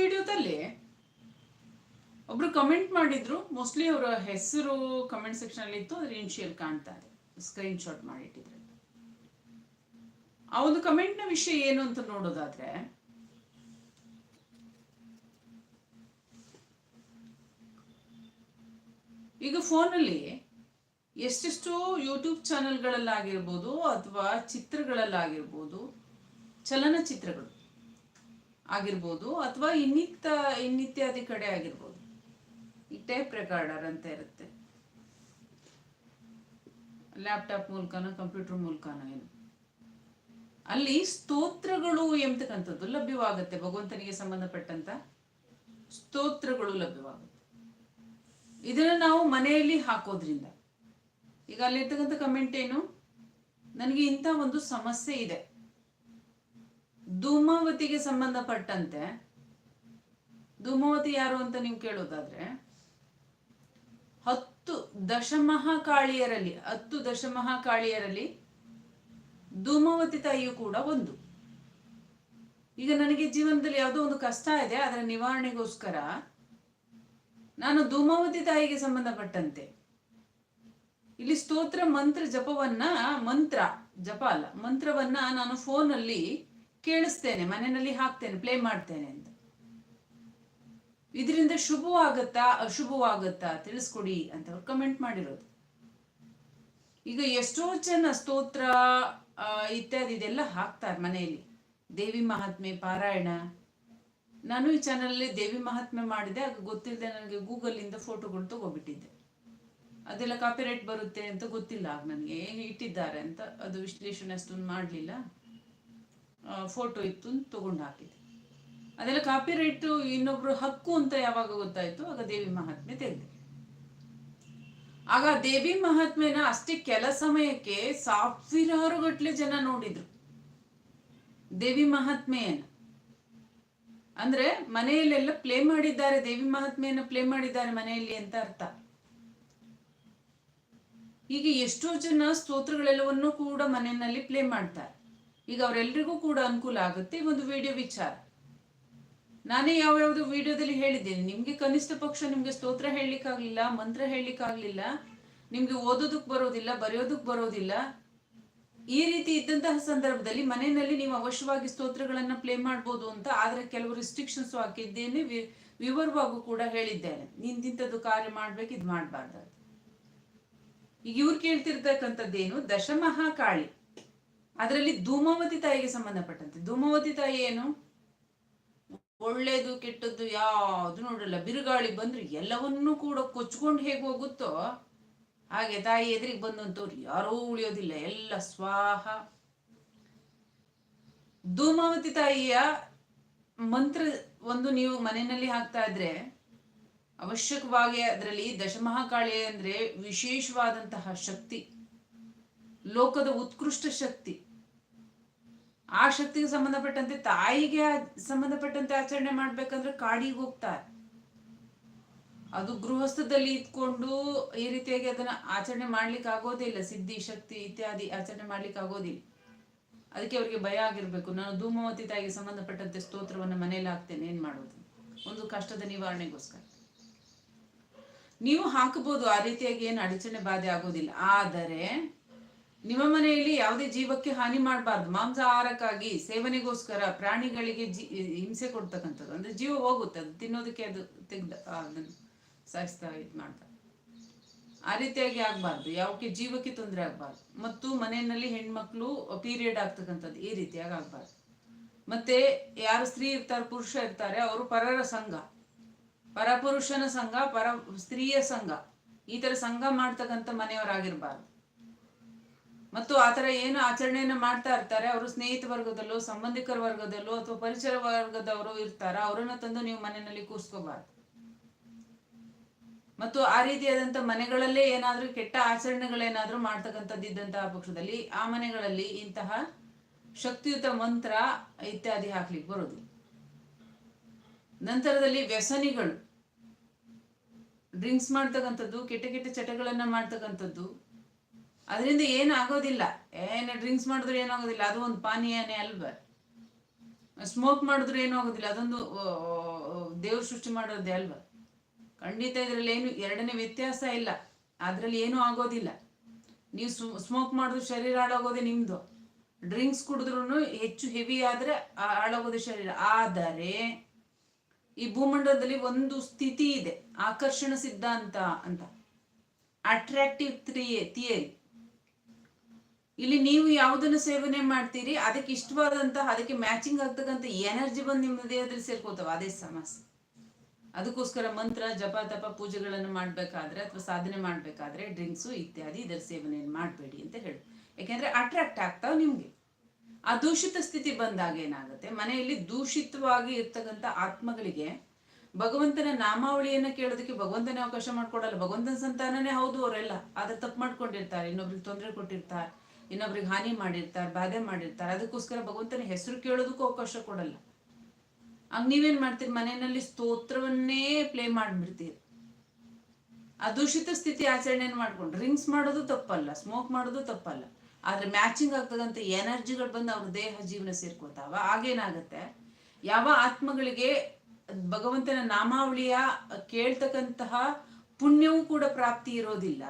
ವಿಡಿಯೋದಲ್ಲಿ ಒಬ್ರು ಕಮೆಂಟ್ ಮಾಡಿದ್ರು. ಮೋಸ್ಟ್ಲಿ ಅವರ ಹೆಸರು ಕಮೆಂಟ್ ಸೆಕ್ಷನ್ ಅಲ್ಲಿ ಇತ್ತು, ಅದ್ರ ಇನ್ಶಿಯಲ್ ಕಾಣ್ತಾ ಇದೆ. ಸ್ಕ್ರೀನ್ ಶಾಟ್ ಮಾಡಿಟ್ಟಿದ್ರೆ. ಆ ಒಂದು ಕಮೆಂಟ್ನ ವಿಷಯ ಏನು ಅಂತ ನೋಡೋದಾದ್ರೆ, ಈಗ ಫೋನಲ್ಲಿ ಎಷ್ಟೆಷ್ಟೋ ಯೂಟ್ಯೂಬ್ ಚಾನೆಲ್ಗಳಲ್ಲಾಗಿರ್ಬೋದು ಅಥವಾ ಚಿತ್ರಗಳಲ್ಲಾಗಿರ್ಬೋದು, ಚಲನಚಿತ್ರಗಳು. ಆಗಿರ್ಬೋದು ಅಥವಾ ಇನ್ನಿತ್ತ, ಇನ್ನಿತ್ಯಾದಿ ಕಡೆ ಆಗಿರ್ಬೋದು. ಈ ಟೇಪ್ ರೆಕಾರ್ಡರ್ ಅಂತ ಇರುತ್ತೆ. ಲ್ಯಾಪ್ಟಾಪ್ ಮೂಲಕನೋ, ಕಂಪ್ಯೂಟರ್ ಮೂಲಕನೋ ಏನು. ಅಲ್ಲಿ ಸ್ತೋತ್ರಗಳು ಎಂಬತಕ್ಕಂಥದ್ದು ಲಭ್ಯವಾಗುತ್ತೆ, ಭಗವಂತನಿಗೆ ಸಂಬಂಧಪಟ್ಟಂತ ಸ್ತೋತ್ರಗಳು ಲಭ್ಯವಾಗುತ್ತೆ. ಇದನ್ನ ನಾವು ಮನೆಯಲ್ಲಿ ಹಾಕೋದ್ರಿಂದ. ಈಗ ಅಲ್ಲಿರ್ತಕ್ಕಂಥ ಕಮೆಂಟ್ ಏನು? ನನಗೆ ಇಂಥ ಒಂದು ಸಮಸ್ಯೆ ಇದೆ. ಧೂಮಾವತಿಗೆ ಸಂಬಂಧಪಟ್ಟಂತೆ, ಧೂಮಾವತಿ ಯಾರು ಅಂತ ನೀವು ಕೇಳೋದಾದ್ರೆ, ಹತ್ತು ದಶಮಹಾಕಾಳಿಯರಲ್ಲಿ ಹತ್ತು ದಶಮಹಾಕಾಳಿಯರಲ್ಲಿ ಧೂಮಾವತಿ ತಾಯಿಯು ಕೂಡ ಒಂದು. ಈಗ ನನಗೆ ಜೀವನದಲ್ಲಿ ಯಾವುದೋ ಒಂದು ಕಷ್ಟ ಇದೆ ಅದರ ನಿವಾರಣೆಗೋಸ್ಕರ ನಾನು ಧೂಮಾವತಿ ತಾಯಿಗೆ ಸಂಬಂಧಪಟ್ಟಂತೆ. ಇಲ್ಲಿ ಸ್ತೋತ್ರ ಮಂತ್ರ ಜಪವನ್ನ, ಮಂತ್ರ, ಜಪ ಅಲ್ಲ, ಮಂತ್ರವನ್ನ ನಾನು ಫೋನಲ್ಲಿ ಕೇಳಿಸ್ತೇನೆ, ಮನೆಯಲ್ಲಿ ಹಾಕ್ತೇನೆ ಪ್ಲೇ ಮಾಡ್ತೇನೆ ಅಂತ. ಇದರಿಂದ ಶುಭವಾಗತ್ತಾ, ಅಶುಭವಾಗತ್ತಾ ತಿಳಿಸ್ಕೊಡಿ ಅಂತ ಅವ್ರು ಕಮೆಂಟ್ ಮಾಡಿರೋದು. ಈಗ ಎಷ್ಟೋ ಜನ ಸ್ತೋತ್ರ ಇತ್ಯಾದಿ ಇದೆಲ್ಲ ಹಾಕ್ತಾರೆ ಮನೆಯಲ್ಲಿ. ದೇವಿ ಮಹಾತ್ಮೆ, ಪಾರಾಯಣ. ನಾನು ಈ ಚಾನಲಲ್ಲಿ ದೇವಿ ಮಹಾತ್ಮೆ ಮಾಡಿದೆ ಆಗ ಗೊತ್ತಿಲ್ಲದೆ ನನಗೆ ಗೂಗಲಿಂದ ಫೋಟೋಗಳು ತಗೋಬಿಟ್ಟಿದ್ದೆ ಅದೆಲ್ಲ ಕಾಪಿರೈಟ್ ಬರುತ್ತೆ ಅಂತ ಗೊತ್ತಿಲ್ಲ, ಆಗ ನನಗೆ ಹೇಗೆ ಇಟ್ಟಿದ್ದಾರೆ ಅಂತ ಅದು ವಿಶ್ಲೇಷಣೆ ಅಷ್ಟೊಂದು ಮಾಡಲಿಲ್ಲ. ಫೋಟೋ ಇತ್ತು ತಗೊಂಡು ಹಾಕಿದೆ. ಅದೆಲ್ಲ ಕಾಪಿ ಕಾಪಿರೈಟ್ ಇನ್ನೊಬ್ರು ಹಕ್ಕು ಅಂತ ಯಾವಾಗ ಗೊತ್ತಾಯ್ತು ಆಗ ದೇವಿ ಮಹಾತ್ಮೆ ತೆಗೆದೆ ಆಗ ದೇವಿ ಮಹಾತ್ಮೆನ ಅಷ್ಟೇ ಕೆಲ ಸಮಯಕ್ಕೆ ಸಾವಿರಾರು ಗಟ್ಲೆ ಜನ ನೋಡಿದ್ರು. ದೇವಿ ಮಹಾತ್ಮೆಯನ್ನ ಅಂದ್ರೆ ಮನೆಯಲ್ಲೆಲ್ಲ ಪ್ಲೇ ಮಾಡಿದ್ದಾರೆ, ದೇವಿ ಮಹಾತ್ಮೆಯನ್ನ ಪ್ಲೇ ಮಾಡಿದ್ದಾರೆ ಮನೆಯಲ್ಲಿ ಅಂತ ಅರ್ಥ. ಈಗ ಎಷ್ಟೋ ಜನ ಸ್ತೋತ್ರಗಳೆಲ್ಲವನ್ನೂ ಕೂಡ ಮನೆಯಲ್ಲಿ ಪ್ಲೇ ಮಾಡ್ತಾರೆ. ಈಗ ಅವರೆಲ್ಲರಿಗೂ ಕೂಡ ಅನುಕೂಲ ಆಗುತ್ತೆ ಈ ಒಂದು ವಿಡಿಯೋ ವಿಚಾರ. ನಾನೇ ಯಾವ ಯಾವ್ದು ವಿಡಿಯೋದಲ್ಲಿ ಹೇಳಿದ್ದೇನೆ. ನಿಮ್ಗೆ ಕನಿಷ್ಠ ಪಕ್ಷ ನಿಮ್ಗೆ ಸ್ತೋತ್ರ ಹೇಳಲಿಕ್ಕಾಗ್ಲಿಲ್ಲ, ಮಂತ್ರ ಹೇಳಲಿಕ್ಕಾಗ್ಲಿಲ್ಲ, ನಿಮ್ಗೆ ಓದೋದಕ್ ಬರೋದಿಲ್ಲ ಬರೆಯೋದಕ್ ಬರೋದಿಲ್ಲ. ಈ ರೀತಿ ಇದ್ದಂತಹ ಸಂದರ್ಭದಲ್ಲಿ ಮನೆಯಲ್ಲಿ ನೀವು ಅವಶ್ಯವಾಗಿ ಸ್ತೋತ್ರಗಳನ್ನ ಪ್ಲೇ ಮಾಡ್ಬೋದು ಅಂತ ಆದ್ರೆ ಕೆಲವು ರಿಸ್ಟ್ರಿಕ್ಷನ್ಸ್ ಹಾಕಿದ್ದೇನೆ ವಿವರವಾಗೂ ಕೂಡ ಹೇಳಿದ್ದೇನೆ. ನಿಂತಿಂಥದ್ದು ಕಾರ್ಯ ಮಾಡ್ಬೇಕು, ಇದು ಮಾಡಬಾರ್ದು ಈಗ ಇವ್ರು ಕೇಳ್ತಿರ್ತಕ್ಕಂಥದ್ದೇನು, ದಶಮಹಾಕಾಳಿ. ಅದರಲ್ಲಿ ಧೂಮಾವತಿ ತಾಯಿಗೆ ಸಂಬಂಧಪಟ್ಟಂತೆ. ಧೂಮಾವತಿ ತಾಯಿ ಏನು? ಒಳ್ಳೇದು, ಕೆಟ್ಟದ್ದು ಯಾವುದು ನೋಡಲ್ಲ ಬಿರುಗಾಳಿ ಬಂದ್ರೆ ಎಲ್ಲವನ್ನೂ ಕೂಡ ಕೊಚ್ಕೊಂಡು ಹೇಗೆ ಹೋಗುತ್ತೋ ಹಾಗೆ ತಾಯಿ ಎದುರಿಗೆ ಬಂದಂತವ್ರು ಯಾರೂ ಉಳಿಯೋದಿಲ್ಲ, ಎಲ್ಲ ಸ್ವಾಹ. ಧೂಮಾವತಿ ತಾಯಿಯ ಮಂತ್ರ ಒಂದು ನೀವು ಮನೆಯಲ್ಲಿ ಹಾಕ್ತಾ ಇದ್ರೆ, ಅವಶ್ಯಕವಾಗಿ ಅದರಲ್ಲಿ ದಶಮಹಾಕಾಳಿ ಅಂದ್ರೆ ವಿಶೇಷವಾದಂತಹ ಶಕ್ತಿ. ಲೋಕದ ಉತ್ಕೃಷ್ಟ ಶಕ್ತಿ. ಆ ಶಕ್ತಿಗೆ ಸಂಬಂಧಪಟ್ಟಂತೆ ತಾಯಿಗೆ ಸಂಬಂಧಪಟ್ಟಂತೆ ಆಚರಣೆ ಮಾಡ್ಬೇಕಂದ್ರೆ ಕಾಡಿಗೆ ಹೋಗ್ತಾರೆ. ಅದು ಗೃಹಸ್ಥದಲ್ಲಿ ಇದ್ಕೊಂಡು ಈ ರೀತಿಯಾಗಿ ಅದನ್ನ ಆಚರಣೆ ಮಾಡ್ಲಿಕ್ಕೆ ಆಗೋದೇ ಇಲ್ಲ. ಸಿದ್ಧಿ, ಶಕ್ತಿ ಇತ್ಯಾದಿ ಆಚರಣೆ ಮಾಡ್ಲಿಕ್ಕೆ ಆಗೋದಿಲ್ಲ ಅದಕ್ಕೆ ಅವ್ರಿಗೆ ಭಯ ಆಗಿರ್ಬೇಕು. ನಾನು ಧೂಮವತಿ ತಾಯಿಗೆ ಸಂಬಂಧಪಟ್ಟಂತೆ ಸ್ತೋತ್ರವನ್ನು ಮನೇಲಿ ಹಾಕ್ತೇನೆ. ಏನ್ ಮಾಡೋದು? ಒಂದು ಕಷ್ಟದ ನಿವಾರಣೆಗೋಸ್ಕರ. ನೀವು ಹಾಕಬಹುದು ಆ ರೀತಿಯಾಗಿ ಏನು ಅಡಚಣೆ ಬಾಧೆ ಆಗೋದಿಲ್ಲ. ಆದರೆ ನಿಮ್ಮ ಮನೆಯಲ್ಲಿ ಯಾವುದೇ ಜೀವಕ್ಕೆ ಹಾನಿ ಮಾಡಬಾರ್ದು. ಮಾಂಸಾಹಾರಕ್ಕಾಗಿ ಸೇವನೆಗೋಸ್ಕರ ಪ್ರಾಣಿಗಳಿಗೆ ಜಿ, ಹಿಂಸೆ ಕೊಡ್ತಕ್ಕಂಥದ್ದು. ಅಂದ್ರೆ ಜೀವ ಹೋಗುತ್ತೆ. ಅದು ತಿನ್ನೋದಕ್ಕೆ ಅದು ತೆಗ್ದ ಅದನ್ನು ಸಾಯಿಸ್ತಾ ಇದು ಮಾಡ್ತಾರೆ. ಆ ರೀತಿಯಾಗಿ ಆಗ್ಬಾರ್ದು. ಯಾವಕ್ಕೆ ಜೀವಕ್ಕೆ ತೊಂದರೆ ಆಗ್ಬಾರ್ದು. ಮತ್ತು ಮನೆಯಲ್ಲಿ ಹೆಣ್ಮಕ್ಳು ಪೀರಿಯಡ್ ಆಗ್ತಕ್ಕಂಥದ್ದು ಈ ರೀತಿಯಾಗಿ ಆಗ್ಬಾರ್ದು. ಮತ್ತೆ ಯಾರು ಸ್ತ್ರೀ ಇರ್ತಾರೆ, ಪುರುಷ ಇರ್ತಾರೆ, ಅವರು ಪರರ ಸಂಘ. ಪರಪುರುಷನ ಸಂಘ, ಪರ, ಸ್ತ್ರೀಯ ಸಂಘ. ಈ ತರ ಸಂಘ ಮಾಡ್ತಕ್ಕಂಥ ಮನೆಯವರಾಗಿರ್ಬಾರ್ದು. ಮತ್ತು ಆ ಆತರ ಏನು ಆಚರಣೆಯನ್ನು ಮಾಡ್ತಾ ಇರ್ತಾರೆ. ಅವರು ಸ್ನೇಹಿತ ವರ್ಗದಲ್ಲೋ, ಸಂಬಂಧಿಕರ ವರ್ಗದಲ್ಲೋ ಅಥವಾ ಪರಿಸರ ವರ್ಗದವರು ಇರ್ತಾರ? ಅವರನ್ನ ತಂದು ನೀವು ಮನೆಯಲ್ಲಿ ಕೂರಿಸ್ಕೋಬಾರ್ದು. ಮತ್ತು ಆ ರೀತಿಯಾದಂತ ಮನೆಗಳಲ್ಲೇ ಏನಾದ್ರೂ ಕೆಟ್ಟ ಆಚರಣೆಗಳೇನಾದ್ರೂ ಮಾಡ್ತಕ್ಕಂಥದ್ದು ಇದ್ದಂತಹ ಪಕ್ಷದಲ್ಲಿ ಆ ಮನೆಗಳಲ್ಲಿ ಇಂತಹ ಶಕ್ತಿಯುತ ಮಂತ್ರ ಇತ್ಯಾದಿ ಹಾಕ್ಲಿಕ್ಕೆ ಬರೋದು. ನಂತರದಲ್ಲಿ ವ್ಯಸನಿಗಳು. ಡ್ರಿಂಕ್ಸ್ ಮಾಡ್ತಕ್ಕಂಥದ್ದು, ಕೆಟ್ಟ ಕೆಟ್ಟ ಚಟಗಳನ್ನ ಮಾಡ್ತಕ್ಕಂಥದ್ದು. ಅದರಿಂದ ಏನು ಆಗೋದಿಲ್ಲ ಏನು ಡ್ರಿಂಕ್ಸ್ ಮಾಡಿದ್ರೆ ಏನಾಗೋದಿಲ್ಲ. ಅದು ಒಂದು ಪಾನೀಯನೇ ಅಲ್ವ? ಸ್ಮೋಕ್ ಮಾಡಿದ್ರೆ ಏನೂ ಆಗೋದಿಲ್ಲ ಅದೊಂದು ದೇವ್ರ ಸೃಷ್ಟಿ ಮಾಡೋದೇ ಅಲ್ವಾ? ಖಂಡಿತ ಇದರಲ್ಲಿ ಏನು, ಎರಡನೇ ವ್ಯತ್ಯಾಸ ಇಲ್ಲ. ಅದರಲ್ಲಿ ಏನೂ ಆಗೋದಿಲ್ಲ. ನೀವು ಸ್ಮೋಕ್ ಮಾಡಿದ್ರು ಶರೀರ ಹಾಳಾಗೋದೆ ನಿಮ್ಮದು ಡ್ರಿಂಕ್ಸ್ ಕುಡಿದ್ರೂ ಹೆಚ್ಚು ಹೆವಿ ಆದರೆ ಹಾಳಾಗೋದೆ ಶರೀರ. ಆದರೆ, ಈ ಭೂಮಂಡಲದಲ್ಲಿ ಒಂದು ಸ್ಥಿತಿ ಇದೆ. ಆಕರ್ಷಣ ಸಿದ್ಧಾಂತ ಅಂತ. ಅಟ್ರಾಕ್ಟಿವ್ ಥಿಯರಿ ಇಲ್ಲಿ ನೀವು ಯಾವುದನ್ನು ಸೇವನೆ ಮಾಡ್ತೀರಿ, ಅದಕ್ಕೆ ಇಷ್ಟವಾದಂತಹ, ಅದಕ್ಕೆ ಮ್ಯಾಚಿಂಗ್ ಆಗ್ತಕ್ಕಂಥ ಎನರ್ಜಿ ಬಂದು ನಿಮ್ಮ ದೇಹದಲ್ಲಿ ಸೇರ್ಕೋತಾವ ಅದೇ ಸಮಸ್ಯೆ. ಅದಕ್ಕೋಸ್ಕರ ಮಂತ್ರ, ಜಪ, ತಪ ಪೂಜೆಗಳನ್ನು ಮಾಡಬೇಕಾದ್ರೆ ಅಥವಾ ಸಾಧನೆ ಮಾಡಬೇಕಾದ್ರೆ ಡ್ರಿಂಕ್ಸು ಇತ್ಯಾದಿ ಇದರ ಸೇವನೆಯನ್ನು ಮಾಡಬೇಡಿ ಅಂತ ಹೇಳಿ. ಯಾಕೆಂದ್ರೆ ಅಟ್ರಾಕ್ಟ್ ಆಗ್ತಾವ ನಿಮ್ಗೆ. ಆ ದೂಷಿತ ಸ್ಥಿತಿ ಬಂದಾಗ ಏನಾಗುತ್ತೆ, ಮನೆಯಲ್ಲಿ ದೂಷಿತವಾಗಿ ಇರ್ತಕ್ಕಂಥ ಆತ್ಮಗಳಿಗೆ ಭಗವಂತನ ನಾಮಾವಳಿಯನ್ನ ಕೇಳೋದಕ್ಕೆ ಭಗವಂತನೇ ಅವಕಾಶ ಮಾಡ್ಕೊಡಲ್ಲ, ಭಗವಂತನ ಸಂತಾನನೇ ಹೌದು ಅವರೆಲ್ಲ, ಆದ್ರೆ ತಪ್ಪು ಮಾಡ್ಕೊಂಡಿರ್ತಾರೆ, ಇನ್ನೊಬ್ರಿಗೆ ತೊಂದರೆ ಕೊಟ್ಟಿರ್ತಾರೆ ಇನ್ನೊಬ್ರಿಗೆ ಹಾನಿ ಮಾಡಿರ್ತಾರೆ, ಬಾಧೆ ಮಾಡಿರ್ತಾರೆ, ಅದಕ್ಕೋಸ್ಕರ ಭಗವಂತನ ಹೆಸರು ಕೇಳೋದಕ್ಕೂ ಅವಕಾಶ ಕೊಡಲ್ಲ. ಹಂಗ ನೀವೇನ್ ಮಾಡ್ತೀರಿ? ಮನೆಯಲ್ಲಿ ಸ್ತೋತ್ರವನ್ನೇ ಪ್ಲೇ ಮಾಡ್ಬಿಡ್ತೀರಿ. ಅದೂಷಿತ ಸ್ಥಿತಿ ಆಚರಣೆಯನ್ನು ಮಾಡ್ಕೊಂಡು ರಿಂಗ್ಸ್ ಮಾಡೋದು ತಪ್ಪಲ್ಲ ಸ್ಮೋಕ್ ಮಾಡೋದು ತಪ್ಪಲ್ಲ. ಆದ್ರೆ ಮ್ಯಾಚಿಂಗ್ ಆಗ್ತದಂತ ಎನರ್ಜಿಗಳು ಬಂದು ಅವ್ರ ದೇಹ ಜೀವನ ಸೇರ್ಕೊತಾವ ಆಗೇನಾಗತ್ತೆ ಯಾವ ಆತ್ಮಗಳಿಗೆ ಭಗವಂತನ ನಾಮಾವಳಿಯ ಕೇಳ್ತಕ್ಕಂತಹ ಪುಣ್ಯವೂ ಕೂಡ ಪ್ರಾಪ್ತಿ ಇರೋದಿಲ್ಲ.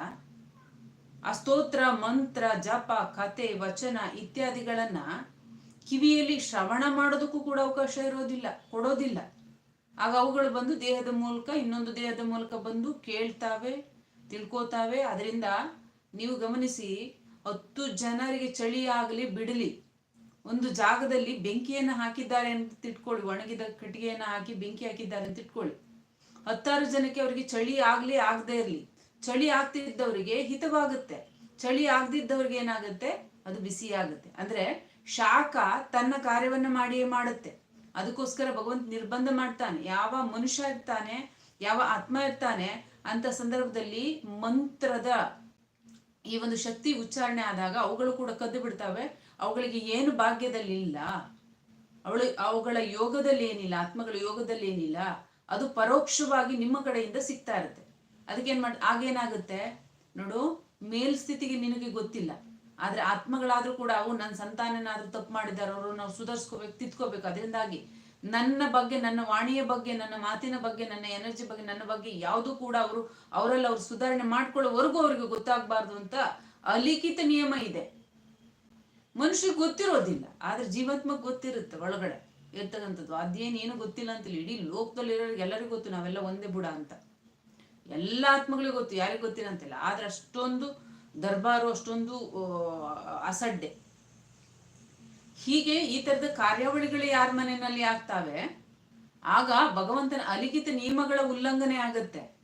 ಆ ಸ್ತೋತ್ರ ಮಂತ್ರ, ಜಪ, ಕತೆ, ವಚನ ಇತ್ಯಾದಿಗಳನ್ನ ಕಿವಿಯಲ್ಲಿ ಶ್ರವಣ ಮಾಡೋದಕ್ಕೂ ಕೂಡ ಅವಕಾಶ ಇರೋದಿಲ್ಲ, ಕೊಡೋದಿಲ್ಲ. ಆಗ ಅವುಗಳು ಬಂದು ದೇಹದ ಮೂಲಕ, ಇನ್ನೊಂದು ದೇಹದ ಮೂಲಕ ಬಂದು ಕೇಳ್ತಾವೆ, ತಿಳ್ಕೋತಾವೆ. ಅದರಿಂದ ನೀವು ಗಮನಿಸಿ, ಹತ್ತು ಜನರಿಗೆ ಚಳಿ ಆಗಲಿ, ಬಿಡಲಿ. ಒಂದು ಜಾಗದಲ್ಲಿ ಬೆಂಕಿಯನ್ನು ಹಾಕಿದ್ದಾರೆ ಅಂತ ತಿಟ್ಕೊಳ್ಳಿ, ಒಣಗಿದ ಕಟ್ಟಿಗೆಯನ್ನು ಹಾಕಿ ಬೆಂಕಿ ಹಾಕಿದ್ದಾರೆ ಅಂತ ಇಟ್ಕೊಳ್ಳಿ ಹತ್ತಾರು ಜನಕ್ಕೆ ಅವರಿಗೆ ಚಳಿ ಆಗಲಿ, ಆಗದೆ ಇರಲಿ. ಚಳಿ ಆಗ್ತಿದ್ದವರಿಗೆ ಹಿತವಾಗುತ್ತೆ. ಚಳಿ ಆಗದಿದ್ದವ್ರಿಗೆ ಏನಾಗುತ್ತೆ? ಅದು ಬಿಸಿ ಆಗುತ್ತೆ. ಅಂದ್ರೆ ಶಾಖ ತನ್ನ ಕಾರ್ಯವನ್ನ ಮಾಡಿಯೇ ಮಾಡುತ್ತೆ. ಅದಕ್ಕೋಸ್ಕರ ಭಗವಂತ ನಿರ್ಬಂಧ ಮಾಡ್ತಾನೆ. ಯಾವ ಮನುಷ್ಯ ಇರ್ತಾನೆ, ಯಾವ ಆತ್ಮ ಇರ್ತಾನೆ, ಅಂತ ಸಂದರ್ಭದಲ್ಲಿ ಮಂತ್ರದ ಈ ಒಂದು ಶಕ್ತಿ ಉಚ್ಚಾರಣೆ ಆದಾಗ ಅವುಗಳು ಕೂಡ ಕದ್ದು ಬಿಡ್ತಾವೆ. ಅವುಗಳಿಗೆ ಏನು ಭಾಗ್ಯದಲ್ಲಿ ಇಲ್ಲ ಅವಳು, ಅವುಗಳ ಯೋಗದಲ್ಲಿ ಏನಿಲ್ಲ, ಆತ್ಮಗಳ ಯೋಗದಲ್ಲಿ ಏನಿಲ್ಲ. ಅದು ಪರೋಕ್ಷವಾಗಿ ನಿಮ್ಮ ಕಡೆಯಿಂದ ಸಿಗ್ತಾ ಇರುತ್ತೆ. ಅದಕ್ಕೇನ್ ಮಾಡ್, ಆಗೇನಾಗುತ್ತೆ? ನೋಡು ಮೇಲ್ಸ್ಥಿತಿಗೆ ನಿನಗೆ ಗೊತ್ತಿಲ್ಲ. ಆದ್ರೆ ಆತ್ಮಗಳಾದ್ರೂ ಕೂಡ ಅವು ನನ್ನ ಸಂತಾನನಾದ್ರೂ ತಪ್ಪು ಮಾಡಿದಾರ ಅವರು ನಾವು ಸುಧಾರಿಸ್ಕೋಬೇಕು, ತಿದ್ಕೋಬೇಕು. ಅದರಿಂದಾಗಿ ನನ್ನ ಬಗ್ಗೆ, ನನ್ನ ವಾಣಿಯ ಬಗ್ಗೆ, ನನ್ನ ಮಾತಿನ ಬಗ್ಗೆ, ನನ್ನ ಎನರ್ಜಿ ಬಗ್ಗೆ, ನನ್ನ ಬಗ್ಗೆ ಯಾವುದು ಕೂಡ ಅವರು, ಅವರಲ್ಲಿ ಅವ್ರು ಸುಧಾರಣೆ ಮಾಡ್ಕೊಳ್ಳೋವರೆಗೂ ಅವ್ರಿಗೆ ಗೊತ್ತಾಗಬಾರ್ದು ಅಂತ ಅಲಿಖಿತ ನಿಯಮ ಇದೆ. ಮನುಷ್ಯಗೆ ಗೊತ್ತಿರೋದಿಲ್ಲ, ಆದ್ರೆ ಜೀವಾತ್ಮಕ್ ಗೊತ್ತಿರುತ್ತೆ ಒಳಗಡೆ. ಇರ್ತಕ್ಕಂಥದ್ದು. ಅದೇನು ಏನು ಗೊತ್ತಿಲ್ಲ ಅಂತ ಇಡೀ ಲೋಕದಲ್ಲಿ ಇರೋರಿಗೆ ಎಲ್ಲರಿಗೂ ಗೊತ್ತು, ನಾವೆಲ್ಲ ಒಂದೇ ಬುಡ ಅಂತ. ಎಲ್ಲ ಆತ್ಮಗಳಿಗೂ ಗೊತ್ತು, ಯಾರಿಗೂ ಗೊತ್ತಿರಂತಿಲ್ಲ. ಆದ್ರೆ ಅಷ್ಟೊಂದು ದರ್ಬಾರು, ಅಷ್ಟೊಂದು ಅಸಡ್ಡೆ. ಹೀಗೆ ಈ ತರದ ಕಾರ್ಯಾವಳಿಗಳು ಯಾರ ಮನೆಯಲ್ಲಿ ಆಗ್ತಾವೆ? ಆಗ ಭಗವಂತನ ಅಲಿಖಿತ ನಿಯಮಗಳ ಉಲ್ಲಂಘನೆ ಆಗತ್ತೆ.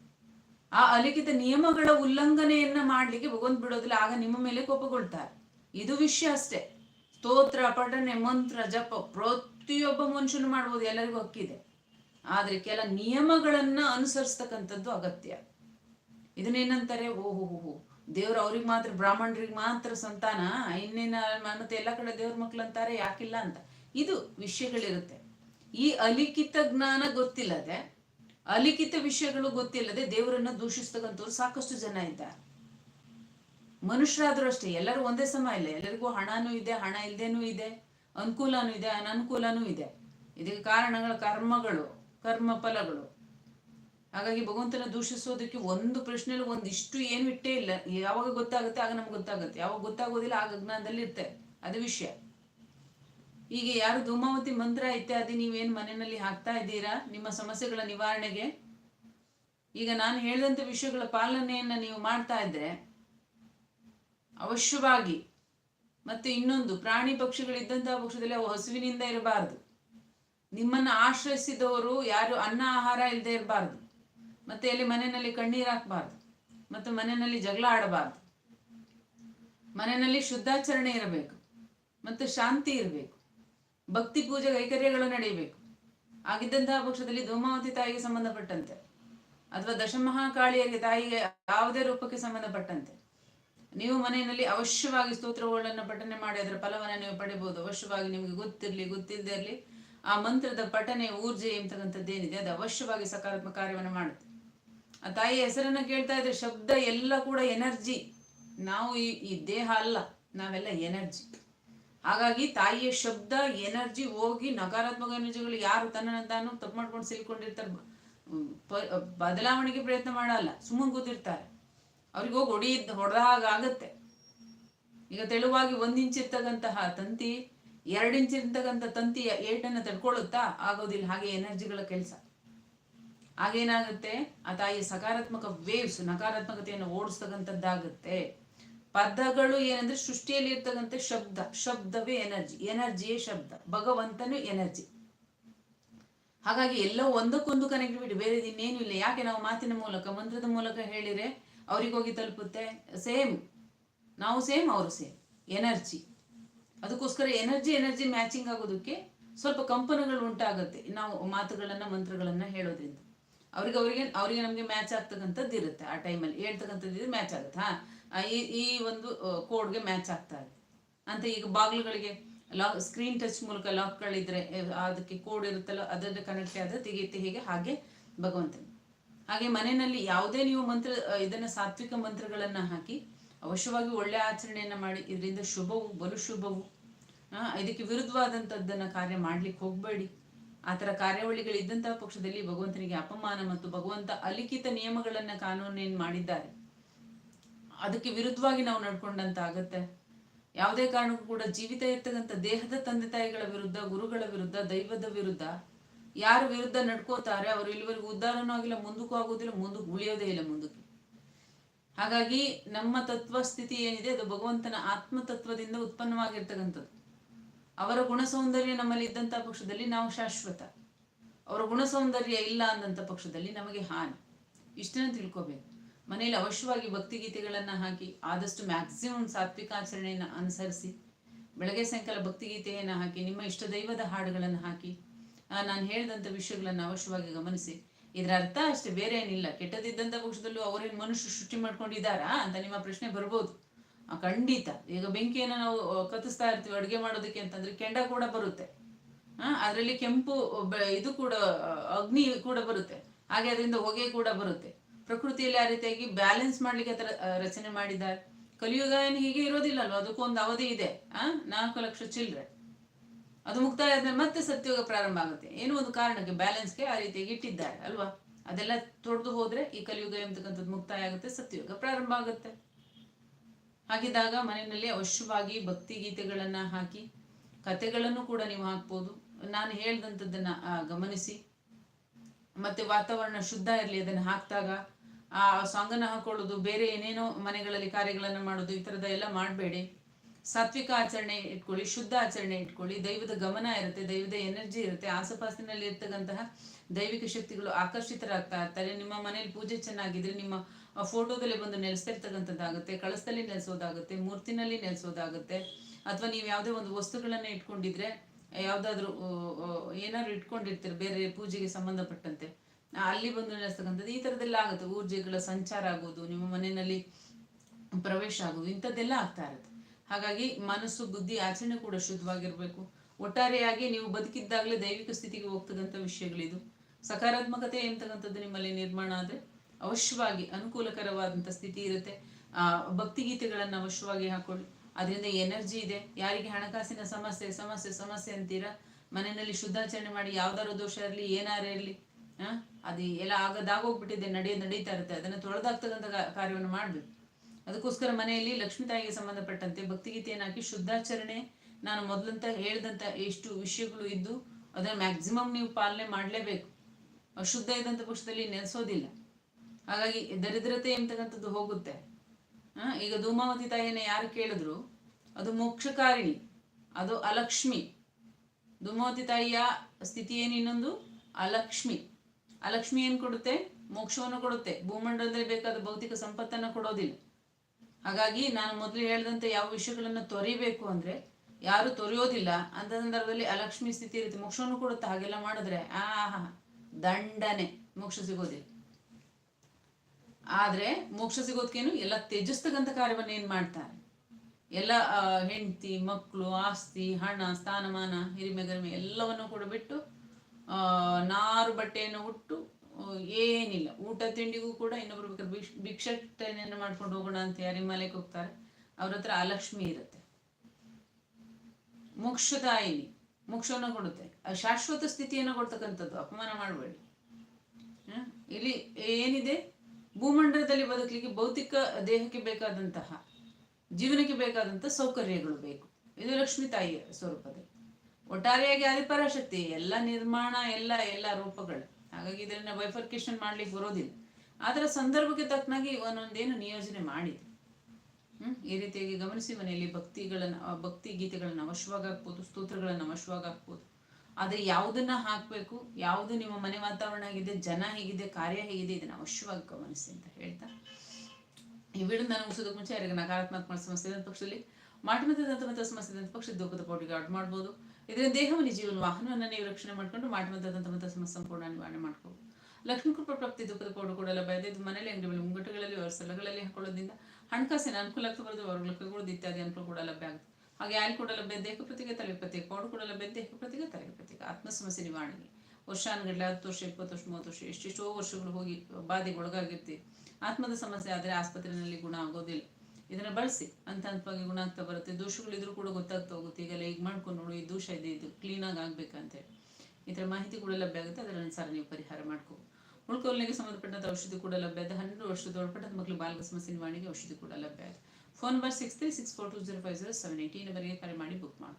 ಆ ಅಲಿಖಿತ ನಿಯಮಗಳ ಉಲ್ಲಂಘನೆಯನ್ನ ಮಾಡ್ಲಿಕ್ಕೆ ಭಗವಂತ ಬಿಡೋದಿಲ್ಲ. ಆಗ ನಿಮ್ಮ ಮೇಲೆ ಕೋಪಗೊಳ್ತಾರೆ. ಇದು ವಿಷಯ ಅಷ್ಟೇ. ಸ್ತೋತ್ರ, ಪಠನೆ, ಮಂತ್ರ, ಜಪ, ಪ್ರತಿಯೊಬ್ಬ ಮನುಷ್ಯನು ಮಾಡ್ಬೋದು. ಎಲ್ಲರಿಗೂ ಹಕ್ಕಿದೆ. ಆದ್ರೆ ಕೆಲ ನಿಯಮಗಳನ್ನ ಅನುಸರಿಸ್ತಕ್ಕಂಥದ್ದು ಅಗತ್ಯ. ಇದನ್ನೇನಂತಾರೆ? ಓಹೋ ದೇವ್ರ ಅವ್ರಿಗೆ ಮಾತ್ರ, ಬ್ರಾಹ್ಮಣರಿಗೆ ಮಾತ್ರ ಸಂತಾನ, ಇನ್ನೇನ ಮತ್ತೆ ಎಲ್ಲ ಕಡೆ ದೇವ್ರ ಮಕ್ಳು ಅಂತಾರೆ ಯಾಕಿಲ್ಲ ಅಂತ. ಇದು ವಿಷಯಗಳಿರುತ್ತೆ. ಈ ಅಲಿಖಿತ ಜ್ಞಾನ ಗೊತ್ತಿಲ್ಲದೆ, ಅಲಿಖಿತ ವಿಷಯಗಳು ಗೊತ್ತಿಲ್ಲದೆ ದೇವರನ್ನ ದೂಷಿಸ್ತಕ್ಕಂಥವ್ರು ಸಾಕಷ್ಟು ಜನ ಇದ್ದಾರೆ. ಮನುಷ್ಯರಾದ್ರೂ ಅಷ್ಟೇ, ಎಲ್ಲರೂ ಒಂದೇ ಸಮ ಇಲ್ಲ. ಎಲ್ಲರಿಗೂ ಹಣನೂ ಇದೆ, ಹಣ ಇಲ್ದೇನೂ ಇದೆ, ಅನುಕೂಲನೂ ಇದೆ, ಅನನುಕೂಲನೂ ಇದೆ. ಇದಕ್ಕೆ ಕಾರಣಗಳ, ಕರ್ಮಗಳು ಕರ್ಮ ಫಲಗಳು ಹಾಗಾಗಿ ಭಗವಂತನ ದೂಷಿಸೋದಕ್ಕೆ ಒಂದು ಪ್ರಶ್ನೆಯಲ್ಲಿ ಒಂದಿಷ್ಟು ಏನು ಇಟ್ಟೇ ಇಲ್ಲ. ಯಾವಾಗ ಗೊತ್ತಾಗುತ್ತೆ ಆಗ ನಮ್ಗೆ ಗೊತ್ತಾಗುತ್ತೆ. ಯಾವಾಗ ಗೊತ್ತಾಗೋದಿಲ್ಲ ಆಗ ಅಜ್ಞಾನದಲ್ಲಿ ಇರ್ತೆ. ಅದು ವಿಷಯ. ಈಗ ಯಾರು ಧೂಮಾವತಿ ಮಂತ್ರ ಇತ್ಯಾದಿ ನೀವೇನು ಮನೆಯಲ್ಲಿ ಹಾಕ್ತಾ ಇದ್ದೀರಾ? ನಿಮ್ಮ ಸಮಸ್ಯೆಗಳ ನಿವಾರಣೆಗೆ. ಈಗ ನಾನು ಹೇಳಿದಂಥ ವಿಷಯಗಳ ಪಾಲನೆಯನ್ನ ನೀವು ಮಾಡ್ತಾ ಇದ್ರೆ ಅವಶ್ಯವಾಗಿ ಮತ್ತೆ ಇನ್ನೊಂದು ಪ್ರಾಣಿ ಪಕ್ಷಿಗಳಿದ್ದಂತಹ ಪಕ್ಷದಲ್ಲಿ ಅವು ಹಸುವಿನಿಂದ ಇರಬಾರದು. ನಿಮ್ಮನ್ನ ಆಶ್ರಯಿಸಿದವರು ಯಾರು ಅನ್ನ ಆಹಾರ ಇಲ್ಲದೆ ಇರಬಾರ್ದು. ಮತ್ತೆ ಅಲ್ಲಿ ಮನೆಯಲ್ಲಿ ಕಣ್ಣೀರು ಹಾಕಬಾರ್ದು. ಮತ್ತು ಮನೆಯಲ್ಲಿ ಜಗಳ ಆಡಬಾರ್ದು. ಮನೆಯಲ್ಲಿ ಶುದ್ಧಾಚರಣೆ ಇರಬೇಕು. ಮತ್ತು ಶಾಂತಿ ಇರಬೇಕು. ಭಕ್ತಿ ಪೂಜೆ ಕೈಕರ್ಯಗಳು ನಡೆಯಬೇಕು. ಆಗಿದ್ದಂತಹ ಪಕ್ಷದಲ್ಲಿ ಧೂಮಾವತಿ ತಾಯಿಗೆ ಸಂಬಂಧಪಟ್ಟಂತೆ, ಅಥವಾ ದಶಮಹಾಕಾಳಿಯರಿಗೆ ತಾಯಿಗೆ ಯಾವುದೇ ರೂಪಕ್ಕೆ ಸಂಬಂಧಪಟ್ಟಂತೆ, ನೀವು ಮನೆಯಲ್ಲಿ ಅವಶ್ಯವಾಗಿ ಸ್ತೋತ್ರಗಳನ್ನು ಪಠನೆ ಮಾಡಿ, ಅದರ ಫಲವನ್ನು ನೀವು ಪಡಿಬಹುದು ಅವಶ್ಯವಾಗಿ ನಿಮಗೆ ಗೊತ್ತಿರಲಿ ಗೊತ್ತಿಲ್ಲದೆ ಇರಲಿ ಆ ಮಂತ್ರದ ಪಠನೆ ಊರ್ಜೆ ಏನಿದೆ, ಅದು ಅವಶ್ಯವಾಗಿ ಸಕಾರಾತ್ಮಕ ಕಾರ್ಯವನ್ನು ಮಾಡುತ್ತೆ. ಆ ತಾಯಿಯ ಹೆಸರನ್ನ ಕೇಳ್ತಾ ಇದ್ರೆ ಶಬ್ದ ಎಲ್ಲ ಕೂಡ ಎನರ್ಜಿ. ನಾವು ಈ ದೇಹ ಅಲ್ಲ, ನಾವೆಲ್ಲ ಎನರ್ಜಿ. ಹಾಗಾಗಿ ತಾಯಿಯ ಶಬ್ದ, ಎನರ್ಜಿ ಹೋಗಿ ನಕಾರಾತ್ಮಕ ಎನರ್ಜಿಗಳು ಯಾರು ತನ್ನ ತಾನು ತಪ್ಪು ಮಾಡ್ಕೊಂಡು ಸಿಲ್ಕೊಂಡಿರ್ತಾರೆ. ಬದಲಾವಣೆಗೆ ಪ್ರಯತ್ನ ಮಾಡಲ್ಲ, ಸುಮ್ಮನೆ ಕೂತಿರ್ತಾರೆ. ಅವ್ರಿಗೆ ಹೋಗಿ ಹೊಡಿ ಹೊಡೆದ ಹಾಗಾಗತ್ತೆ ಈಗ ತೆಳುವಾಗಿ ಒಂದ್ ಇರ್ತಕ್ಕಂತಹ ತಂತಿ ಎರಡು ಇಂಚ್ ಇರ್ತಕ್ಕಂಥ ತಂತಿಯ ಏಟನ್ನು ತಡ್ಕೊಳ್ಳುತ್ತಾ ಆಗೋದಿಲ್ಲ. ಹಾಗೆ ಎನರ್ಜಿಗಳ ಕೆಲಸ. ಹಾಗೇನಾಗುತ್ತೆ? ಆ ತಾಯಿಯ ಸಕಾರಾತ್ಮಕ ವೇವ್ಸ್ ನಕಾರಾತ್ಮಕತೆಯನ್ನು ಓಡಿಸ್ತಕ್ಕಂಥದ್ದಾಗುತ್ತೆ. ಪದಗಳು ಏನಂದ್ರೆ ಸೃಷ್ಟಿಯಲ್ಲಿ ಇರ್ತಕ್ಕಂಥ ಶಬ್ದ, ಶಬ್ದವೇ ಎನರ್ಜಿ. ಎನರ್ಜಿಯೇ ಶಬ್ದ. ಭಗವಂತನು ಎನರ್ಜಿ. ಹಾಗಾಗಿ ಎಲ್ಲೋ ಒಂದಕ್ಕೊಂದು ಕನೆಕ್ಟ್ ಬಿಡಿ. ಬೇರೆ ಇನ್ನೇನು ಇಲ್ಲ. ಯಾಕೆ ನಾವು ಮಾತಿನ ಮೂಲಕ, ಮಂತ್ರದ ಮೂಲಕ ಹೇಳಿದ್ರೆ ಅವ್ರಿಗೆ ಹೋಗಿ ತಲುಪುತ್ತೆ? ಸೇಮ್. ನಾವು ಸೇಮ್, ಅವರು ಸೇಮ್. ಎನರ್ಜಿ. ಅದಕ್ಕೋಸ್ಕರ ಎನರ್ಜಿ ಎನರ್ಜಿ ಮ್ಯಾಚಿಂಗ್ ಆಗೋದಕ್ಕೆ ಸ್ವಲ್ಪ ಕಂಪನಗಳು ಉಂಟಾಗುತ್ತೆ. ನಾವು ಮಾತುಗಳನ್ನ, ಮಂತ್ರಗಳನ್ನ ಹೇಳೋದ್ರಿಂದ. ಅವ್ರಿಗೆ, ಅವರಿಗೆ ಅವರಿಗೆ ನಮಗೆ ಮ್ಯಾಚ್ ಆಗ್ತಕ್ಕಂಥದ್ದು ಇರುತ್ತೆ. ಆ ಟೈಮಲ್ಲಿ ಹೇಳ್ತಕ್ಕಂಥದ್ದು ಮ್ಯಾಚ್ ಆಗುತ್ತೆ. ಹಾ ಈ ಈ ಒಂದು ಕೋಡ್ಗೆ ಮ್ಯಾಚ್ ಆಗ್ತಾ ಇದೆ. ಅಂತ ಈಗ ಬಾಗಿಲುಗಳಿಗೆ ಲಾಕ್, ಸ್ಕ್ರೀನ್ ಟಚ್ ಮೂಲಕ ಲಾಕ್ಗಳಿದ್ರೆ ಅದಕ್ಕೆ ಕೋಡ್ ಇರುತ್ತಲ್ಲ ಅದರ ಕನೆಕ್ಟ್ ಆದ್ರೆ ತೆಗೆಯುತ್ತೆ ಹೀಗೆ? ಹಾಗೆ ಭಗವಂತನ. ಹಾಗೆ ಮನೆಯಲ್ಲಿ ಯಾವುದೇ ನೀವು ಮಂತ್ರ, ಇದನ್ನ ಸಾತ್ವಿಕ ಮಂತ್ರಗಳನ್ನ ಹಾಕಿ ಅವಶ್ಯವಾಗಿ ಒಳ್ಳೆ ಆಚರಣೆಯನ್ನ ಮಾಡಿ, ಇದರಿಂದ ಶುಭವು, ಬಲು ಶುಭವು. ಇದಕ್ಕೆ ವಿರುದ್ಧವಾದಂತದ್ದನ್ನ ಕಾರ್ಯ ಮಾಡ್ಲಿಕ್ಕೆ ಹೋಗಬೇಡಿ. ಆ ಥರ ಕಾರ್ಯಾವಳಿಗಳಿದ್ದಂತಹ ಪಕ್ಷದಲ್ಲಿ ಭಗವಂತನಿಗೆ ಅಪಮಾನ ಮತ್ತು ಭಗವಂತ ಅಲಿಖಿತ ನಿಯಮಗಳನ್ನ ಕಾನೂನೇನು ಮಾಡಿದ್ದಾರೆ. ಅದಕ್ಕೆ ವಿರುದ್ಧವಾಗಿ ನಾವು ನಡ್ಕೊಂಡಂತ ಆಗತ್ತೆ ಯಾವುದೇ ಕಾರಣಕ್ಕೂ ಕೂಡ ಜೀವಿತ ಇರ್ತಕ್ಕಂಥ ದೇಹದ ತಂದೆ ತಾಯಿಗಳ ವಿರುದ್ಧ, ಗುರುಗಳ ವಿರುದ್ಧ, ದೈವದ ವಿರುದ್ಧ ಯಾರ ವಿರುದ್ಧ ನಡ್ಕೋತಾರೆ, ಅವರು ಇಲ್ಲಿವರೆಗೂ ಉದ್ಧಾರನೂ ಆಗಿಲ್ಲ, ಮುಂದಕ್ಕೂ ಆಗೋದಿಲ್ಲ, ಮುಂದಕ್ಕೆ ಉಳಿಯೋದೇ ಇಲ್ಲ ಮುಂದಕ್ಕೆ. ಹಾಗಾಗಿ ನಮ್ಮ ತತ್ವ ಸ್ಥಿತಿ ಏನಿದೆ, ಅದು ಭಗವಂತನ ಆತ್ಮ ತತ್ವದಿಂದ ಉತ್ಪನ್ನವಾಗಿರ್ತಕ್ಕಂಥದ್ದು. ಅವರ ಗುಣ ಸೌಂದರ್ಯ ನಮ್ಮಲ್ಲಿ ಇದ್ದಂಥ ಪಕ್ಷದಲ್ಲಿ ನಾವು ಶಾಶ್ವತ. ಅವರ ಗುಣ ಸೌಂದರ್ಯ ಇಲ್ಲ ಅಂದಂಥ ಪಕ್ಷದಲ್ಲಿ ನಮಗೆ ಹಾನಿ. ಇಷ್ಟನ್ನು ತಿಳ್ಕೊಬೇಕು. ಮನೆಯಲ್ಲಿ ಅವಶ್ಯವಾಗಿ ಭಕ್ತಿಗೀತೆಗಳನ್ನು ಹಾಕಿ, ಆದಷ್ಟು ಮ್ಯಾಕ್ಸಿಮಮ್ ಸಾತ್ವಿಕ ಆಚರಣೆಯನ್ನು ಅನುಸರಿಸಿ, ಬೆಳಗ್ಗೆ ಸಾಯಂಕಾಲ ಭಕ್ತಿಗೀತೆಯನ್ನು ಹಾಕಿ, ನಿಮ್ಮ ಇಷ್ಟ ದೈವದ ಹಾಡುಗಳನ್ನು ಹಾಕಿ ನಾನು ಹೇಳಿದಂಥ ವಿಷಯಗಳನ್ನು ಅವಶ್ಯವಾಗಿ ಗಮನಿಸಿ ಇದರ ಅರ್ಥ ಅಷ್ಟೇ, ಬೇರೆ ಏನಿಲ್ಲ. ಕೆಟ್ಟದಿದ್ದಂಥ ಪಕ್ಷದಲ್ಲೂ ಅವರೇನು ಮನುಷ್ಯ ಸೃಷ್ಟಿ ಮಾಡ್ಕೊಂಡಿದ್ದಾರಾ ಅಂತ ನಿಮ್ಮ ಪ್ರಶ್ನೆ ಬರ್ಬೋದು. ಖಂಡಿತ. ಈಗ ಬೆಂಕಿಯನ್ನು ನಾವು ಕತ್ತಿಸ್ತಾ ಇರ್ತೀವಿ ಅಡುಗೆ ಮಾಡೋದಕ್ಕೆ ಅಂತಂದ್ರೆ ಕೆಂಡ ಕೂಡ ಬರುತ್ತೆ. ಹಾ ಅದರಲ್ಲಿ ಕೆಂಪು ಇದು ಕೂಡ ಅಗ್ನಿ ಕೂಡ ಬರುತ್ತೆ. ಹಾಗೆ ಅದರಿಂದ ಹೊಗೆ ಕೂಡ ಬರುತ್ತೆ. ಪ್ರಕೃತಿಯಲ್ಲಿ ಆ ರೀತಿಯಾಗಿ ಬ್ಯಾಲೆನ್ಸ್ ಮಾಡ್ಲಿಕ್ಕೆ ಥರ ರಚನೆ ಮಾಡಿದ್ದಾರೆ. ಕಲಿಯುಗ ಏನು ಹೀಗೆ ಇರೋದಿಲ್ಲ ಅಲ್ವಾ ಅದಕ್ಕೊಂದು ಅವಧಿ ಇದೆ. ಆ, ನಾಲ್ಕು ಲಕ್ಷ ಚಿಲ್ಲರೆ ಅದು ಮುಕ್ತಾಯ ಆದ್ಮೇಲೆ ಮತ್ತೆ ಸತ್ಯೋಗ ಪ್ರಾರಂಭ ಆಗುತ್ತೆ. ಏನೋ ಒಂದು ಕಾರಣಕ್ಕೆ ಬ್ಯಾಲೆನ್ಸ್ಗೆ ಆ ರೀತಿಯಾಗಿ ಇಟ್ಟಿದ್ದಾರೆ, ಅಲ್ವಾ? ಅದೆಲ್ಲ ತೊಡೆದು ಹೋದ್ರೆ ಈ ಕಲಿಯುಗ ಎಂಬತಕ್ಕಂಥದ್ದು ಮುಕ್ತಾಯ ಆಗುತ್ತೆ, ಸತ್ಯೋಗ ಪ್ರಾರಂಭ ಆಗುತ್ತೆ. ಹಾಗಿದ್ದಾಗ ಮನೆಯಲ್ಲಿ ಅವಶ್ಯವಾಗಿ ಭಕ್ತಿ ಗೀತೆಗಳನ್ನ ಹಾಕಿ ಕತೆಗಳನ್ನು ಕೂಡ ನೀವು ಹಾಕ್ಬೋದು. ನಾನು ಹೇಳ್ದಂಥದ್ದನ್ನ ಗಮನಿಸಿ. ಮತ್ತೆ ವಾತಾವರಣ ಶುದ್ಧ ಇರಲಿ, ಅದನ್ನು ಹಾಕಿದಾಗ, ಆ ಸಾಂಗನ್ನು ಹಾಕೊಳ್ಳೋದು, ಬೇರೆ ಏನೇನೋ ಮನೆಗಳಲ್ಲಿ ಕಾರ್ಯಗಳನ್ನು ಮಾಡೋದು, ಈ ಥರದ ಎಲ್ಲ ಮಾಡಬೇಡಿ. ಸಾತ್ವಿಕ ಆಚರಣೆ ಇಟ್ಕೊಳ್ಳಿ, ಶುದ್ಧ ಆಚರಣೆ ಇಟ್ಕೊಳ್ಳಿ. ದೈವದ ಗಮನ ಇರುತ್ತೆ, ದೈವದ ಎನರ್ಜಿ ಇರುತ್ತೆ. ಆಸುಪಾಸಿನಲ್ಲಿ ಇರ್ತಕ್ಕಂತಹ ದೈವಿಕ ಶಕ್ತಿಗಳು ಆಕರ್ಷಿತರಾಗ್ತಾ ಇರ್ತಾರೆ. ನಿಮ್ಮ ಮನೇಲಿ ಪೂಜೆ ಚೆನ್ನಾಗಿದ್ರೆ ನಿಮ್ಮ ಫೋಟೋದಲ್ಲಿ ಬಂದು ನೆಲೆಸ್ತಿರ್ತಕ್ಕಂಥದ್ದಾಗುತ್ತೆ ಕಳಸದಲ್ಲಿ ನೆಲೆಸೋದಾಗುತ್ತೆ, ಮೂರ್ತಿನಲ್ಲಿ ನೆಲೆಸೋದಾಗುತ್ತೆ. ಅಥವಾ ನೀವು ಯಾವುದೇ ಒಂದು ವಸ್ತುಗಳನ್ನ ಇಟ್ಕೊಂಡಿದ್ರೆ, ಯಾವ್ದಾದ್ರು ಏನಾದ್ರು ಇಟ್ಕೊಂಡಿರ್ತೀರ, ಬೇರೆ ಪೂಜೆಗೆ ಸಂಬಂಧಪಟ್ಟಂತೆ. ಅಲ್ಲಿ ಬಂದು ನೆಲೆಸ್ತಕ್ಕಂಥದ್ದು ಈ ಥರದೆಲ್ಲ ಆಗುತ್ತೆ. ಊರ್ಜೆಗಳ ಸಂಚಾರ ಆಗೋದು, ನಿಮ್ಮ ಮನೆಯಲ್ಲಿ ಪ್ರವೇಶ ಆಗೋದು, ಇಂಥದ್ದೆಲ್ಲ ಆಗ್ತಾ ಇರುತ್ತೆ. ಹಾಗಾಗಿ ಮನಸ್ಸು, ಬುದ್ಧಿ, ಆಚರಣೆ ಕೂಡ ಶುದ್ಧವಾಗಿರಬೇಕು. ಒಟ್ಟಾರೆಯಾಗಿ ನೀವು ಬದುಕಿದ್ದಾಗಲೇ ದೈವಿಕ ಸ್ಥಿತಿಗೆ ಹೋಗ್ತದಂಥ ವಿಷಯಗಳಿದು. ಸಕಾರಾತ್ಮಕತೆ ಎಂತಕ್ಕಂಥದ್ದು ನಿಮ್ಮಲ್ಲಿ ನಿರ್ಮಾಣ ಆದರೆ ಅವಶ್ಯವಾಗಿ ಅನುಕೂಲಕರವಾದಂಥ ಸ್ಥಿತಿ ಇರುತ್ತೆ. ಆ, ಭಕ್ತಿಗೀತೆಗಳನ್ನು ಅವಶ್ಯವಾಗಿ ಹಾಕೊಳ್ಳಿ. ಅದರಿಂದ ಎನರ್ಜಿ ಇದೆ. ಯಾರಿಗೆ ಹಣಕಾಸಿನ ಸಮಸ್ಯೆ ಸಮಸ್ಯೆ ಸಮಸ್ಯೆ ಅಂತೀರಾ? ಮನೆಯಲ್ಲಿ ಶುದ್ಧಾಚರಣೆ ಮಾಡಿ ಯಾವ್ದಾದ್ರು ದೋಷ ಇರಲಿ, ಏನಾರ ಇರಲಿ ಅದು ಎಲ್ಲ ಆಗದಾಗೋಗ್ಬಿಟ್ಟಿದೆ ನಡೆಯ ನಡೀತಾ ಇರುತ್ತೆ. ಅದನ್ನು ತೊಳೆದಾಗ್ತಕ್ಕಂಥ ಕಾರ್ಯವನ್ನು ಮಾಡಬೇಕು. ಅದಕ್ಕೋಸ್ಕರ ಮನೆಯಲ್ಲಿ ಲಕ್ಷ್ಮೀ ತಾಯಿಗೆ ಸಂಬಂಧಪಟ್ಟಂತೆ ಭಕ್ತಿಗೀತೆಯನ್ನು ಹಾಕಿ ಶುದ್ಧಾಚರಣೆ ನಾನು ಮೊದಲಂತ ಹೇಳಿದಂಥ ಎಷ್ಟು ವಿಷಯಗಳು ಇದ್ದು ಅದನ್ನು ಮ್ಯಾಕ್ಸಿಮಮ್ ನೀವು ಪಾಲನೆ ಮಾಡಲೇಬೇಕು. ಅಶುದ್ಧ ಇದ್ದಂಥ ಪಕ್ಷದಲ್ಲಿ ನೆಲೆಸೋದಿಲ್ಲ ಹಾಗಾಗಿ ದರಿದ್ರತೆ ಎಂತಕ್ಕಂಥದ್ದು ಹೋಗುತ್ತೆ. ಈಗ ಧೂಮಾವತಿ ತಾಯಿಯನ್ನು ಯಾರು ಕೇಳಿದ್ರು? ಅದು ಮೋಕ್ಷಕಾರಿಣಿ, ಅದು ಅಲಕ್ಷ್ಮಿ. ಧೂಮಾವತಿ ತಾಯಿಯ ಸ್ಥಿತಿ ಏನು ಇನ್ನೊಂದು? ಅಲಕ್ಷ್ಮಿ. ಅಲಕ್ಷ್ಮಿ ಏನು ಕೊಡುತ್ತೆ? ಮೋಕ್ಷವನ್ನು ಕೊಡುತ್ತೆ. ಭೂಮಂಡಲದಲ್ಲಿ ಬೇಕಾದ ಭೌತಿಕ ಸಂಪತ್ತನ್ನು ಕೊಡೋದಿಲ್ಲ. ಹಾಗಾಗಿ ನಾನು ಮೊದಲು ಹೇಳಿದಂತೆ ಯಾವ ವಿಷಯಗಳನ್ನು ತೊರಿಬೇಕು ಅಂದ್ರೆ ಯಾರು ತೊರೆಯೋದಿಲ್ಲ. ಅಂತ ಸಂದರ್ಭದಲ್ಲಿ ಅಲಕ್ಷ್ಮಿ ಸ್ಥಿತಿ ಇರುತ್ತೆ. ಮೋಕ್ಷವನ್ನು ಕೊಡುತ್ತೆ ಹಾಗೆಲ್ಲ ಮಾಡಿದ್ರೆ ಆಹಾ ದಂಡನೆ. ಮೋಕ್ಷ ಸಿಗೋದಿಲ್ಲ. ಆದ್ರೆ ಮೋಕ್ಷ ಸಿಗೋದಕ್ಕೇನು ಎಲ್ಲ ತ್ಯಜಿಸ್ತಕ್ಕಂಥ ಕಾರ್ಯವನ್ನು ಏನ್ ಮಾಡ್ತಾರೆ? ಎಲ್ಲ ಹೆಂಡತಿ ಮಕ್ಕಳು ಆಸ್ತಿ ಹಣ ಸ್ಥಾನಮಾನ ಹಿರಿಮೆ ಗರಿಮೆ ಎಲ್ಲವನ್ನು ಕೂಡ ಬಿಟ್ಟು ಆ, ನಾರು ಬಟ್ಟೆಯನ್ನು ಉಟ್ಟು ಏನಿಲ್ಲ. ಊಟ ತಿಂಡಿಗೂ ಕೂಡ ಇನ್ನೊಬ್ರು ಬೇಕಾದ್ರೆ ಭಿಕ್ಷ ಭಿಕ್ಷಾಟನೆಯನ್ನು ಮಾಡ್ಕೊಂಡು ಹೋಗೋಣ ಅಂತ ಯಾರಿ ಹಿಮಾಲಯಕ್ಕೆ ಹೋಗ್ತಾರೆ? ಅವ್ರ ಹತ್ರ ಅಲಕ್ಷ್ಮಿ ಇರುತ್ತೆ. ಮೋಕ್ಷದಾಯಿನಿ ಮೋಕ್ಷವನ್ನು ಕೊಡುತ್ತೆ. ಶಾಶ್ವತ ಸ್ಥಿತಿಯನ್ನು ಕೊಡ್ತಕ್ಕಂಥದ್ದು. ಅಪಮಾನ ಮಾಡಬೇಡಿ? ಇಲ್ಲಿ ಏನಿದೆ? ಭೂಮಂಡಲದಲ್ಲಿ ಬದುಕಲಿಕ್ಕೆ ಭೌತಿಕ ದೇಹಕ್ಕೆ ಬೇಕಾದಂತಹ, ಜೀವನಕ್ಕೆ ಬೇಕಾದಂತಹ ಸೌಕರ್ಯಗಳು ಬೇಕು. ಇದು ಲಕ್ಷ್ಮಿ ತಾಯಿಯ ಸ್ವರೂಪದಲ್ಲಿ. ಒಟ್ಟಾರೆಯಾಗಿ ಆದಿಪರಾಶಕ್ತಿ, ಎಲ್ಲ ನಿರ್ಮಾಣ, ಎಲ್ಲ ಎಲ್ಲ ರೂಪಗಳು. ಹಾಗಾಗಿ ಇದನ್ನ ಬೈಫರ್ಕೇಶನ್ ಮಾಡ್ಲಿಕ್ಕೆ ಬರೋದಿಲ್ಲ. ಅದರ ಸಂದರ್ಭಕ್ಕೆ ತಕ್ಕನಾಗಿ ಒಂದೊಂದೇನು ನಿಯೋಜನೆ ಮಾಡಿ. ಹ್ಮ್, ಈ ರೀತಿಯಾಗಿ ಗಮನಿಸಿ ಮನೆಯಲ್ಲಿ ಭಕ್ತಿಗಳನ್ನ ಭಕ್ತಿ ಗೀತೆಗಳನ್ನ ಅವಶ್ಯವಾಗಿ ಹಾಕ್ಬೋದು, ಸ್ತೋತ್ರಗಳನ್ನ ಅವಶ್ಯವಾಗಿ ಹಾಕ್ಬೋದು. ಆದ್ರೆ ಯಾವುದನ್ನ ಹಾಕ್ಬೇಕು, ಯಾವುದು ನಿಮ್ಮ ಮನೆ ವಾತಾವರಣ ಆಗಿದೆ ಜನ ಹೇಗಿದೆ, ಕಾರ್ಯ ಹೇಗಿದೆ, ಇದನ್ನ ಅವಶ್ಯವಾಗಿ ಗಮನಿಸಿ ಅಂತ ಹೇಳ್ತಾ. ಈ ನಾನು ಮುಗಿಸೋದಕ್ಕೆ ಮುಂಚೆ, ಯಾರಿಗೆ ನಕಾರಾತ್ಮಕ ಸಮಸ್ಯೆ ಪಕ್ಷದಲ್ಲಿ ಮಾಟಮತ ದಂತಮತ ಸಮಸ್ಯೆ ಪಕ್ಷ ದುಃಖದ ಪೌಡಿಗೆ ಆಡ್ ಮಾಡ್ಬೋದು. ಇದರಿಂದ ದೇಹವನ್ನು ಜೀವನ, ವಾಹನವನ್ನು ನೀವು ರಕ್ಷಣೆ ಮಾಡ್ಕೊಂಡು ಮಾಡುವಂತಹ ಸಮಸ್ಯೆ ಸಂಪೂರ್ಣ ನಿವಾರಣೆ ಮಾಡ್ಕೋಬಹುದು ಲಕ್ಷ್ಮೀ ಕೃಪಾ ಪ್ರಾಪ್ತಿ, ದುಃಖದ ಕೋಡು ಕೂಡ ಲಭ್ಯ ಇದೆ. ಮನೆಯಲ್ಲಿ ಅಂಗಡಿಗಳು ಮುಂಗಟ್ಟುಗಳಲ್ಲಿ, ಅವರ ಸ್ಥಳಗಳಲ್ಲಿ ಹಾಕೊಳ್ಳೋದ್ರಿಂದ ಹಣಕಾಸಿನ ಅನುಕೂಲ ಬರೋದು ಕೊಡೋದು ಇತ್ಯಾದಿ ಅನುಕೂಲ ಕೂಡ ಲಭ್ಯ ಆಗುತ್ತೆ. ಹಾಗೆ ಆಯಿಲ್ ಕೂಡ ಲಭ್ಯ, ದೇಹ ಪ್ರತಿಗೆ ತಲೆ ಪ್ರತಿಗೆ ಪೌಡರ್ ಕೂಡ ಲಭ್ಯ, ದೇಹ ಪ್ರತಿಗೆ ತಲೆ ಪ್ರತಿಗೆ ಆತ್ಮ ಸಮಸ್ಯೆ ನಿವಾರಣೆಗೆ ವರ್ಷಾನುಗಟ್ಟಲೆ ಹತ್ತು ವರ್ಷ, ಇಪ್ಪತ್ತು ವರ್ಷ, ಮೂವತ್ತು ವರ್ಷ, ಎಷ್ಟೆಷ್ಟೋ ವರ್ಷಗಳು ಹೋಗಿ, ಬಾಧೆಗೆ ಒಳಗಾಗಿರ್ತೀವಿ ಆತ್ಮದ ಸಮಸ್ಯೆ ಆದರೆ ಆಸ್ಪತ್ರೆಯಲ್ಲಿ ಗುಣ ಆಗೋದಿಲ್ಲ. ಇದನ್ನ ಬಳಸಿ ಅಂತ ಹಂತವಾಗಿ ಗುಣ ಆಗ್ತಾ ಬರುತ್ತೆ. ದೋಷಗಳಿದ್ರು ಕೂಡ ಗೊತ್ತಾಗ್ತಾ ಹೋಗುತ್ತೆ. ಈಗೆಲ್ಲ ಈಗ ಮಾಡ್ಕೊಂಡು ನೋಡು, ಈ ದೋಷ ಇದೆ, ಇದು ಕ್ಲೀನಾಗಿ ಆಗ್ಬೇಕಂತೇಳಿ ಈ ಥರ ಮಾಹಿತಿ ಕೂಡ ಲಭ್ಯ ಆಗುತ್ತೆ. ಅದರ ಅನುಸಾರ ನೀವು ಪರಿಹಾರ ಮಾಡ್ಕೋ. ಉಳ್ಕೊಲ್ಲಿಗೆ ಸಂಬಂಧಪಟ್ಟಂತ ಔಷಧಿ ಕೂಡ ಲಭ್ಯ ಇದೆ ಹನ್ನೆರಡು ವರ್ಷದ ಒಳಪಟ್ಟಂತ ಮಕ್ಕಳು ಬಾಲಕ ಸಮಸ್ಯೆ ನಿವಾರಣೆಗೆ ಔಷಧಿ ಕೂಡ ಲಭ್ಯ ಇದೆ phone number six three six four two zero five zero seven eight ಈ ನಂಬರ್ಗೆ ಕರೆ ಮಾಡಿ ಬುಕ್ ಮಾಡಿ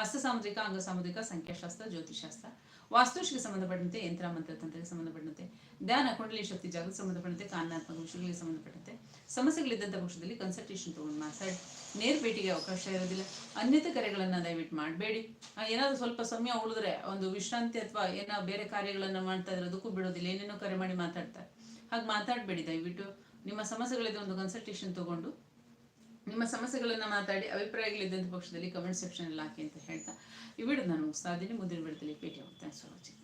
ಹಸ್ತ ಸಾಮುದ್ರಿಕ ಅಂಗ ಸಾಮುದ್ರಿಕ ಸಂಖ್ಯಾಶಾಸ್ತ್ರ ಜ್ಯೋತಿಷಾಸ್ತ್ರ ವಾಸ್ತುಶಿಗೆ ಸಂಬಂಧಪಟ್ಟಂತೆ ಯಂತ್ರ, ಮಂತ್ರ, ತಂತ್ರಕ್ಕೆ ಸಂಬಂಧಪಟ್ಟಂತೆ ಧ್ಯಾನ, ಕುಂಡಲಿ, ಶಕ್ತಿ ಜಾಗಕ್ಕೆ ಸಂಬಂಧಪಟ್ಟಂತೆ ಕಾನಾತ್ಮಕ ವಿಷಯಗಳಿಗೆ ಸಂಬಂಧಪಟ್ಟಂತೆ. ಸಮಸ್ಯೆಗಳಿದ್ದಂಥ ಪಕ್ಷದಲ್ಲಿ ಕನ್ಸಲ್ಟೇಷನ್ ತಗೊಂಡು ಮಾತಾಡಿ ನೇರ ಭೇಟಿಗೆ ಅವಕಾಶ ಇರೋದಿಲ್ಲ. ಅನ್ಯತೆ ಕರೆಗಳನ್ನು ದಯವಿಟ್ಟು ಮಾಡಬೇಡಿ. ಏನಾದರೂ ಸ್ವಲ್ಪ ಸಮಯ ಉಳಿದ್ರೆ ಒಂದು ವಿಶ್ರಾಂತಿ ಅಥವಾ ಏನೋ ಬೇರೆ ಕಾರ್ಯಗಳನ್ನು ಮಾಡ್ತಾ ಇದ್ರೆ ಅದಕ್ಕೂ ಬಿಡೋದಿಲ್ಲ. ಏನೇನೋ ಕರೆ ಮಾಡಿ ಮಾತಾಡ್ತಾರೆ. ಹಾಗೆ ಮಾತಾಡಬೇಡಿ ದಯವಿಟ್ಟು. ನಿಮ್ಮ ಸಮಸ್ಯೆಗಳಿದ್ರೆ ಒಂದು ಕನ್ಸಲ್ಟೇಷನ್ ತಗೊಂಡು ನಿಮ್ಮ ಸಮಸ್ಯೆಗಳನ್ನು ಮಾತಾಡಿ ಅಭಿಪ್ರಾಯಗಳಿದ್ದಂಥ ಪಕ್ಷದಲ್ಲಿ ಕಮೆಂಟ್ ಸೆಕ್ಷನ್ ಅಲ್ಲಿ ಹಾಕಿ ಅಂತ ಹೇಳ್ತಾ, ಈ ವಿಡಿಯೋ ನಾನು ಮುಗಿಸ್ತಾ ಇದ್ದೀನಿ. ಮುಂದಿನ ವಿಡಿಯೋದಲ್ಲಿ ಭೇಟಿ ಆಗುತ್ತೆ ವಾಚಿಂಗ್